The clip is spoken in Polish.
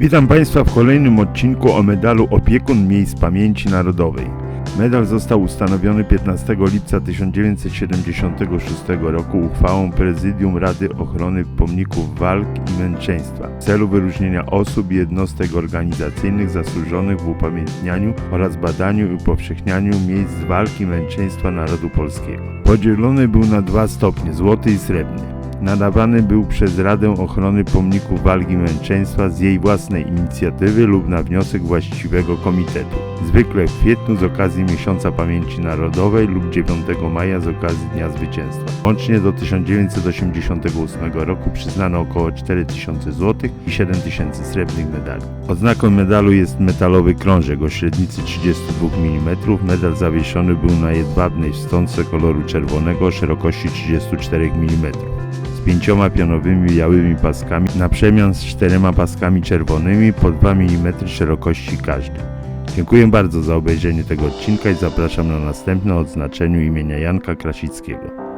Witam Państwa w kolejnym odcinku o medalu Opiekun Miejsc Pamięci Narodowej. Medal został ustanowiony 15 lipca 1976 roku uchwałą Prezydium Rady Ochrony Pomników Walk i Męczeństwa w celu wyróżnienia osób i jednostek organizacyjnych zasłużonych w upamiętnianiu oraz badaniu i upowszechnianiu miejsc walki i męczeństwa narodu polskiego. Podzielony był na dwa stopnie, złoty i srebrny. Nadawany był przez Radę Ochrony Pomników Walki Męczeństwa z jej własnej inicjatywy lub na wniosek właściwego komitetu. Zwykle w kwietniu z okazji Miesiąca Pamięci Narodowej lub 9 maja z okazji Dnia Zwycięstwa. Łącznie do 1988 roku przyznano około 4000 zł i 7000 srebrnych medali. Oznaką medalu jest metalowy krążek o średnicy 32 mm. Medal zawieszony był na jedwabnej wstążce koloru czerwonego o szerokości 34 mm z pięcioma pionowymi białymi paskami na przemian z czterema paskami czerwonymi po 2 mm szerokości każdy. Dziękuję bardzo za obejrzenie tego odcinka i zapraszam na następne o odznaczeniu imienia Janka Krasickiego.